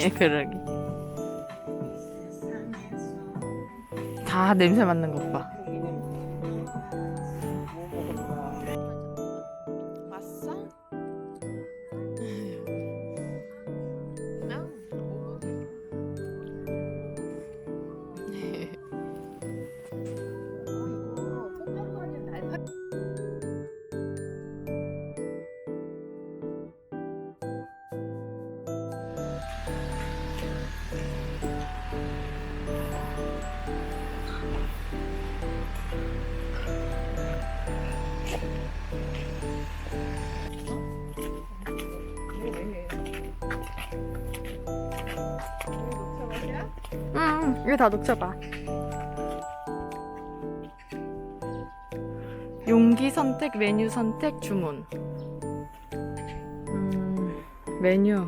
예, 그러게. 다 냄새 맡는 것 봐. 이거 다 녹여봐. 용기 선택, 메뉴 선택, 주문. 음, 메뉴.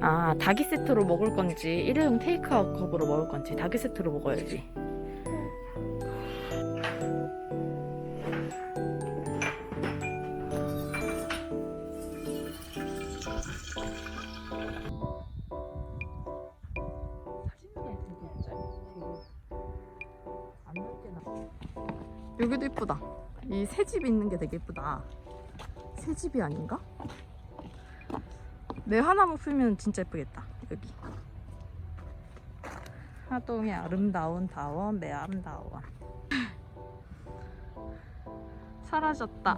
아, 닭이 세트로 먹을 건지, 일회용 테이크아웃 컵으로 먹을 건지, 닭이 세트로 먹어야지. 새집 있는 게 되게 이쁘다. 새 집이 아닌가? 내 하나무 풀면 진짜 예쁘겠다. 여기. 하동의 아름다운 다원, 매암다원. 사라졌다.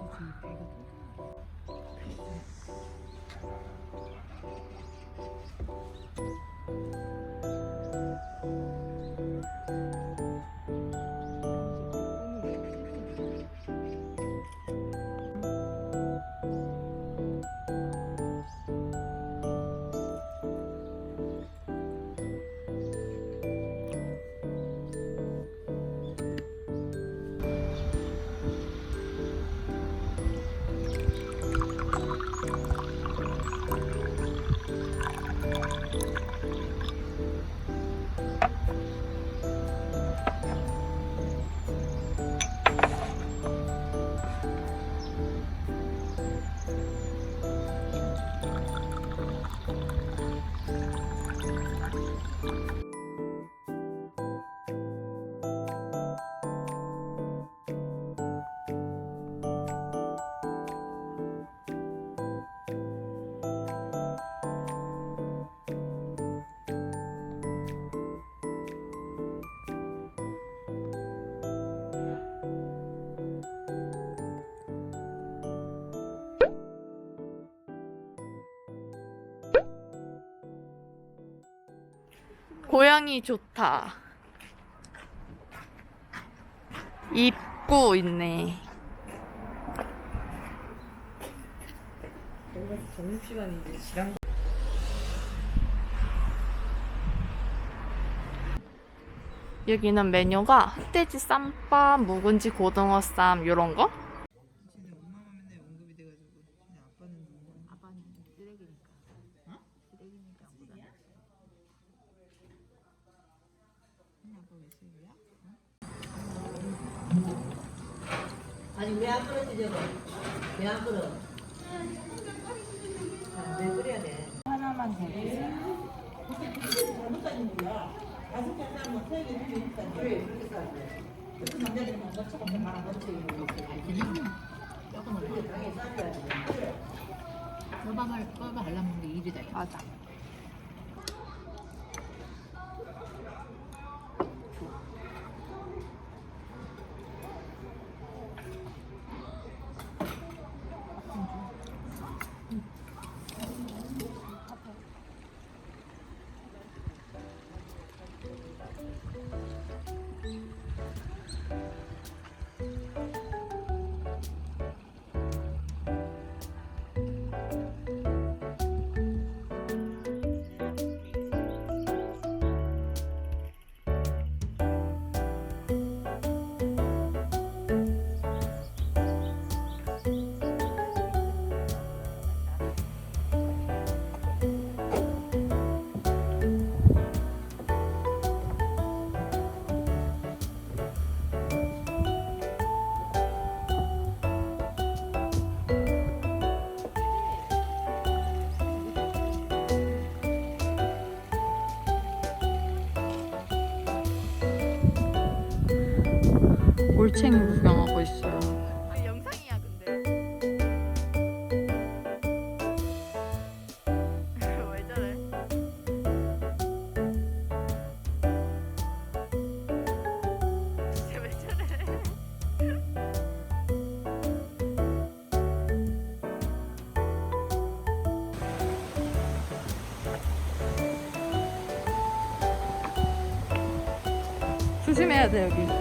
고양이 좋다. 입고 있네. 점심시간인데 지랑 여기는 메뉴가 흑돼지 쌈밥, 묵은지 고등어 쌈 요런 거? 근데 엄마만 맨날 언급이 돼가지고 근데 아빠는 뭐 아빠는 쓰레기니까. 쓰레기니까 보다. 아빠 왜 쓰레기야? 아니 왜안 끊어지냐고 왜안 아, 왜 그래야 돼 하나만 더 주세요. 다섯 개 싸면 세 개, 주니까 그래 그렇게 싸야 돼 무슨 남자들이 좀 말아 넣지 조금은 그게 당연히 싸줘야 돼 뼈밥을 뼈밥 발라먹는 게 일이다. 맞아. 올챙이 구경하고 있어요. 영상이야 근데. 왜 저래? 쟤왜 저래? 조심해야 돼 여기.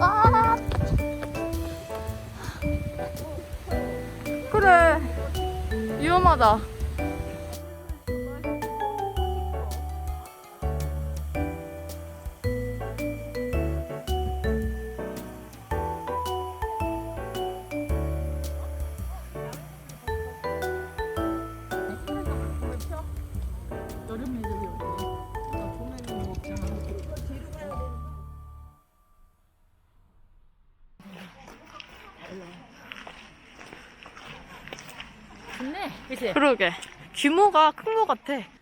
아, 그래 위험하다. 그러게 규모가 큰것 같아.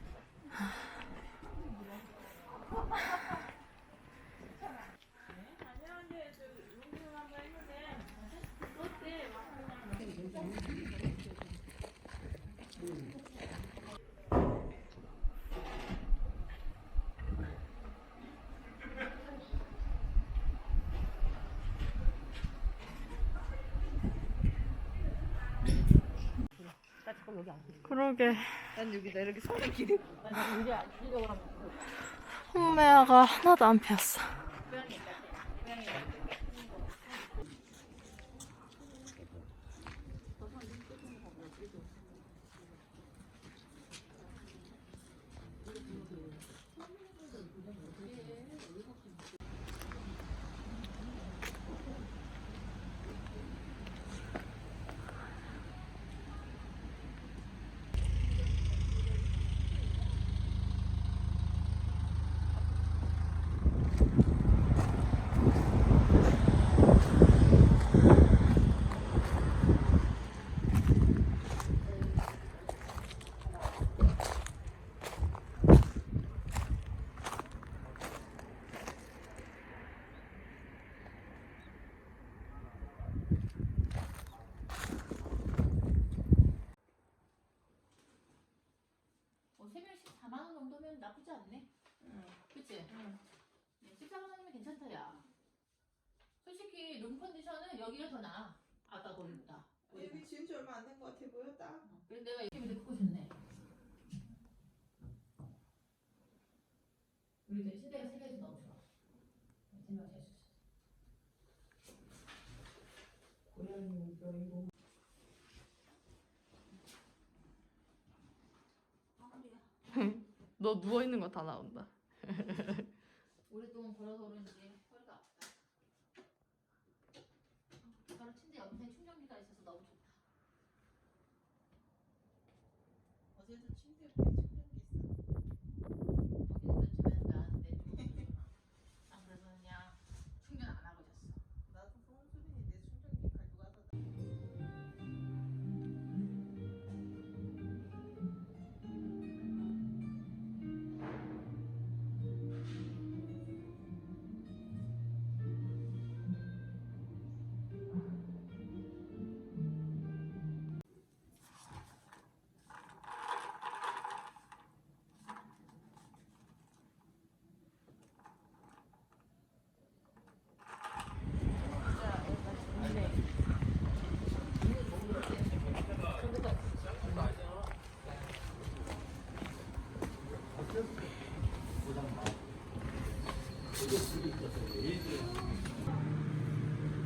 그러게 난 여기다 이렇게 손에 기대. 홍매화가 하나도 안 피었어. 어, 세명 14만 원 정도면 나쁘지 않네. 그치? 응. 14만 원이면 괜찮다, 야. 솔직히 룸 컨디션은 여기가 더 나 아. 아까 거기보다. 여기 지은 지 얼마 안 된 것 같아 보여 딱. 그래서 내가 이렇게 근데 그거 좋네. 우리 들 시대가 세계에서 너무 좋아. 생각 잘 썼어. 너 누워 있는 거 다 나온다. 오랫동안 걸어서 그런지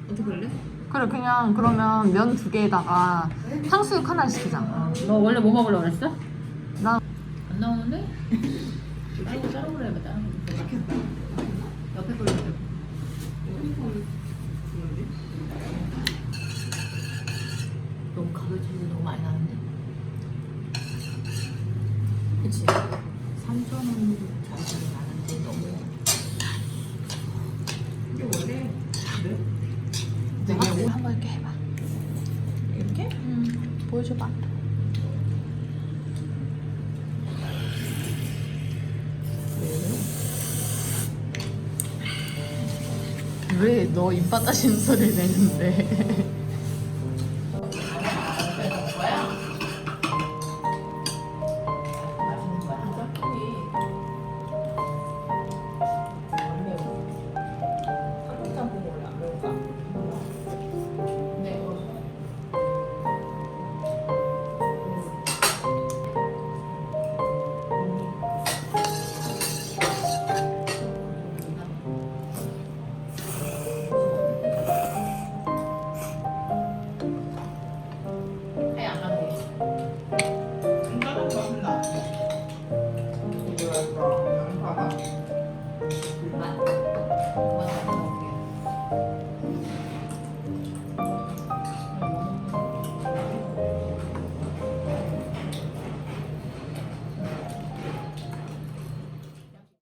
어떻게 그럴래? 그래 그냥 그러면 면 두 개에다가 탕수육 하나 시키자. 너 원래 뭐 먹으려고 그랬어? 나- 안 나오는데? 해봐 다른 거 옆에 걸로 해봐 너무 가격 차이가 너무 많이 나는데? 그치? 3,000원 차이가 나는데 너무 이게 원래 되게 한번 이렇게 해봐. 이렇게? 음, 보여줘봐. 왜 너입 바다시는 소리를 내는데?